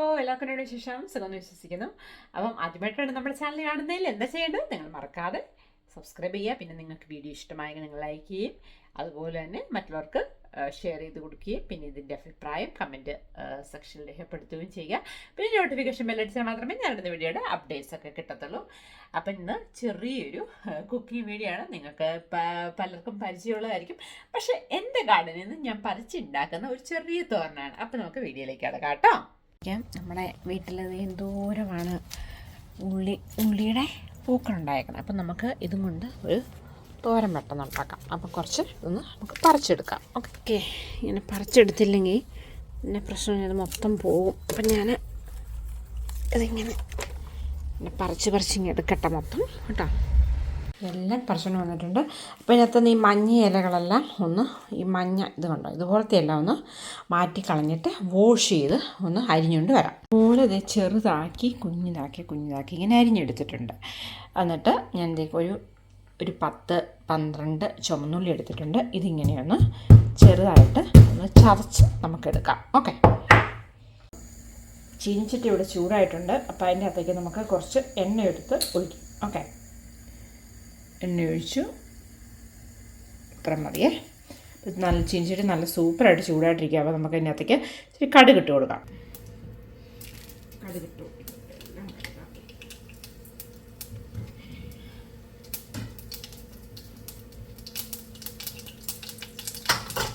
ഓ എല്ലാവർക്കും വിശേഷം. സുഖമെന്ന് വിശ്വസിക്കുന്നു. അപ്പം ആദ്യമായിട്ടാണ് നമ്മുടെ ചാനൽ കാണുന്നതിൽ എന്താ ചെയ്യേണ്ടത്? നിങ്ങൾ മറക്കാതെ സബ്സ്ക്രൈബ് ചെയ്യുക. പിന്നെ നിങ്ങൾക്ക് വീഡിയോ ഇഷ്ടമായെങ്കിൽ നിങ്ങൾ ലൈക്ക് ചെയ്യും അതുപോലെ തന്നെ മറ്റുള്ളവർക്ക് ഷെയർ ചെയ്ത് കൊടുക്കുകയും പിന്നെ ഇതിന്റെ അഭിപ്രായം കമന്റ് സെക്ഷനിൽ രേഖപ്പെടുത്തുകയും ചെയ്യുക. പിന്നെ നോട്ടിഫിക്കേഷൻ ബെല്ലടിച്ചാൽ മാത്രമേ ഞാനിടുന്ന വീഡിയോയുടെ അപ്ഡേറ്റ്സ് ഒക്കെ കിട്ടത്തുള്ളൂ. അപ്പം ഇന്ന് ചെറിയൊരു കുക്കിംഗ് വീഡിയോ ആണ്. നിങ്ങൾക്ക് പലർക്കും പരിചയമുള്ളതായിരിക്കും. പക്ഷേ എന്റെ ഗാർഡനിൽ നിന്ന് ഞാൻ പറിച്ചുണ്ടാക്കുന്ന ഒരു ചെറിയ തോരനാണ്. അപ്പം നമുക്ക് വീഡിയോയിലേക്ക് അടക്കാം കേട്ടോ. ഞാൻ നമ്മുടെ വീട്ടിൽ എന്തോരമാണ് ഉള്ളി ഉള്ളിയുടെ പൂക്കളുണ്ടായേക്കണം അപ്പം നമുക്ക് ഇതും കൊണ്ട് ഒരു തോരൻ പെട്ടെന്ന് ഉണ്ടാക്കാം അപ്പം കുറച്ച് ഇതൊന്ന് നമുക്ക് പറിച്ചെടുക്കാം. ഓക്കെ. ഇങ്ങനെ പറിച്ചെടുത്തില്ലെങ്കിൽ പിന്നെ പ്രശ്നം ഇത് മൊത്തം പോകും. അപ്പം ഞാൻ ഇതിങ്ങനെ പറിച്ച് പറിച്ച് പറിച്ചിങ്ങനെ എടുക്കട്ടെ മൊത്തം. കേട്ടോ. എല്ലാം പറിച്ചുകൊണ്ട് വന്നിട്ടുണ്ട്. അപ്പോൾ ഇതിനകത്ത് ഈ മഞ്ഞ ഇലകളെല്ലാം ഒന്ന് ഈ മഞ്ഞ ഇത് കണ്ടോ? ഇതുപോലത്തെ എല്ലാം ഒന്ന് മാറ്റി കളഞ്ഞിട്ട് വാഷ് ചെയ്ത് ഒന്ന് അരിഞ്ഞുകൊണ്ട് വരാം. അതുപോലെ ഇത് ചെറുതാക്കി കുഞ്ഞിതാക്കി കുഞ്ഞിതാക്കി ഇങ്ങനെ അരിഞ്ഞെടുത്തിട്ടുണ്ട്. എന്നിട്ട് ഞാൻ ഒരു ഒരു പത്ത് പന്ത്രണ്ട് ചുമന്നുള്ളി എടുത്തിട്ടുണ്ട്. ഇതിങ്ങനെയൊന്ന് ചെറുതായിട്ട് ഒന്ന് ചതച്ച് നമുക്കെടുക്കാം. ഓക്കെ. ചീനിച്ചിട്ട് ഇവിടെ ചൂടായിട്ടുണ്ട്. അപ്പോൾ അതിന്റെ അകത്തേക്ക് നമുക്ക് കുറച്ച് എണ്ണ എടുത്ത് ഒഴിക്കും. ഓക്കെ. എണ്ണ ഒഴിച്ചു. ഇത്ര മതിയേ ഇത് നല്ല ചീനിച്ചിട്ട് നല്ല സൂപ്പറായിട്ട് ചൂടായിട്ടിരിക്കുക അപ്പോൾ നമുക്ക് അതിനകത്തേക്ക് ഇച്ചിരി കടുക് ഇട്ട് കൊടുക്കാം.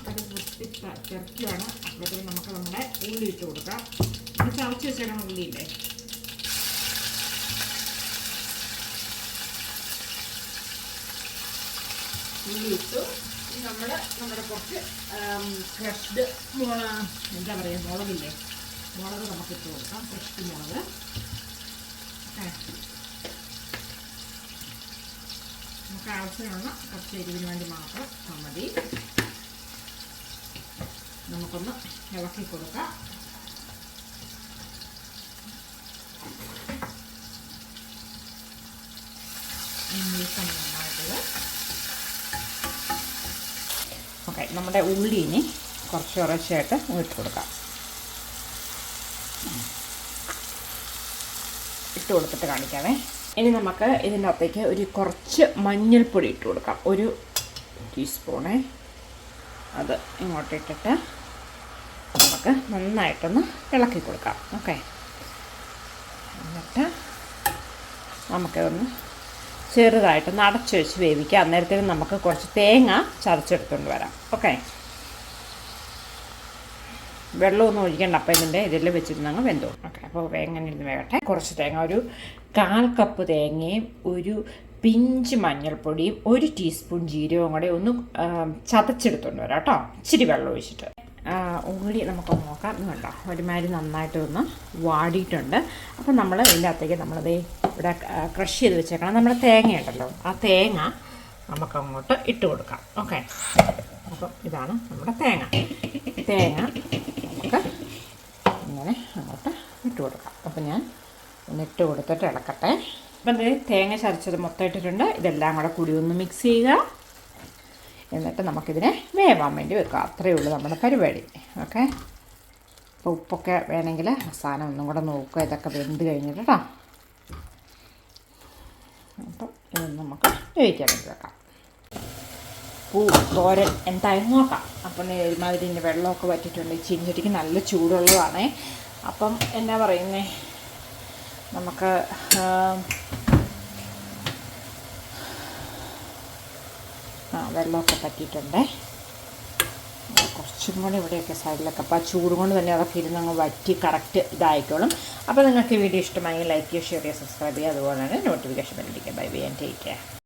കടുക് തിരക്കുകയാണ് നമുക്ക് നമ്മുടെ ഉള്ളി ഇട്ട് കൊടുക്കാം. ചവച്ച് വെച്ചേക്കണം ഉള്ളിയില്ലേ? ഇട്ടു ഇനി നമ്മൾ നമ്മുടെ കുറച്ച് ക്രഷ്ഡ് എന്താ പറയുക മുളകില്ലേ? മുളക് നമുക്ക് ഇട്ട് കൊടുക്കാം ഫ്രഷ് മുളക്. നമുക്ക് ആവശ്യമാണ് കുറച്ച് എരിവിന് വേണ്ടി മാത്രം മതി. നമുക്കൊന്ന് ഇളക്കി കൊടുക്കാം. ഇംഗ്ലീഷ് നന്നായിട്ട് ഓക്കെ നമ്മുടെ ഉള്ളി ഇനി കുറച്ച് കുറച്ചായിട്ട് ഇട്ട് കൊടുക്കാം. ഇട്ട് കൊടുത്തിട്ട് കാണിക്കാമേ ഇനി നമുക്ക് ഇതിന്റെ അകത്തേക്ക് ഒരു കുറച്ച് മഞ്ഞൾപ്പൊടി ഇട്ട് കൊടുക്കാം. ഒരു ടീസ്പൂണേ. അത് ഇങ്ങോട്ട് ഇട്ടിട്ട് നമുക്ക് നന്നായിട്ടൊന്ന് ഇളക്കി കൊടുക്കാം. ഓക്കെ. എന്നിട്ട് നമുക്കതൊന്ന് ചെറുതായിട്ടൊന്ന് അടച്ചു വെച്ച് വേവിക്കുക അന്നേരത്തേക്ക് നമുക്ക് കുറച്ച് തേങ്ങ ചതച്ചെടുത്തുകൊണ്ട് വരാം. ഓക്കെ വെള്ളമൊന്നും ഒഴിക്കണ്ട. അപ്പം ഇതിന്റെ ഇതിൽ വെച്ചിരുന്നങ്ങ് വെന്തോ. ഓക്കെ അപ്പോൾ വേഗം ഇരുന്ന് വേകട്ടെ. കുറച്ച് തേങ്ങ ഒരു കാൽ കപ്പ് തേങ്ങയും ഒരു പിഞ്ച് മഞ്ഞൾപ്പൊടിയും ഒരു ടീസ്പൂൺ ജീരകവും കൂടെ ഒന്ന് ചതച്ചെടുത്തുകൊണ്ട് വരാം കേട്ടോ. ഇച്ചിരി വെള്ളം ഒഴിച്ചിട്ട്. ഉള്ളി നമുക്കൊന്ന് നോക്കാം. കണ്ടോ ഒരുമാതിരി നന്നായിട്ടൊന്ന് വാടിയിട്ടുണ്ട്. അപ്പം നമ്മൾ ഇതിന്റെ അകത്തേക്ക് നമ്മളത് ഇവിടെ ക്രഷ് ചെയ്ത് വെച്ചേക്കണം. നമ്മുടെ തേങ്ങ ഉണ്ടല്ലോ ആ തേങ്ങ നമുക്കങ്ങോട്ട് ഇട്ട് കൊടുക്കാം. ഓക്കെ അപ്പം ഇതാണ് നമ്മുടെ തേങ്ങ. തേങ്ങ നമുക്ക് ഇങ്ങനെ അങ്ങോട്ട് ഇട്ട് കൊടുക്കാം. അപ്പം ഞാൻ ഒന്ന് ഇട്ട് കൊടുത്തിട്ട് ഇളക്കട്ടെ. അപ്പം ഇത് തേങ്ങ ചതച്ചത് മൊത്തം ഇട്ടിട്ടുണ്ട്. ഇതെല്ലാം കൂടെ കൂടി ഒന്ന് മിക്സ് ചെയ്യുക. എന്നിട്ട് നമുക്കിതിനെ വേവാൻ വേണ്ടി വെക്കുക. അത്രയേ ഉള്ളൂ നമ്മുടെ പരിപാടി. ഓക്കെ അപ്പോൾ ഉപ്പൊക്കെ വേണമെങ്കിൽ അവസാനം ഒന്നും കൂടെ നോക്കുക. ഇതൊക്കെ വെന്ത് കഴിഞ്ഞിട്ട് കേട്ടോ അപ്പം ഇത് നമുക്ക് വേവിക്കാൻ വെക്കാം. പൂ തോരൻ എന്തായാലും നോക്കാം. അപ്പം ഒരുമാതിരി ഇതിന്റെ വെള്ളമൊക്കെ പറ്റിയിട്ടുണ്ട് ചീനിച്ചട്ടിക്ക് നല്ല ചൂടുള്ളതാണേ. അപ്പം എന്നാ പറയുന്നേ? നമുക്ക് ആ വെള്ളമൊക്കെ പറ്റിയിട്ടുണ്ടേ കുറച്ചും കൂടെ ഇവിടെയൊക്കെ സൈഡിലൊക്കെ. അപ്പോൾ ആ ചൂട് കൊണ്ട് തന്നെ അതൊക്കെ ഇരുന്ന് അങ്ങ് വറ്റി കറക്റ്റ് ഇതായിക്കോളും. അപ്പോൾ നിങ്ങൾക്ക് വീഡിയോ ഇഷ്ടമായി ലൈക്ക് ചെയ്യുക ഷെയർ ചെയ്യുക സബ്സ്ക്രൈബ് ചെയ്യുക. അതുപോലെ തന്നെ notification ബെല്ലടിക്കുക bye bye and take care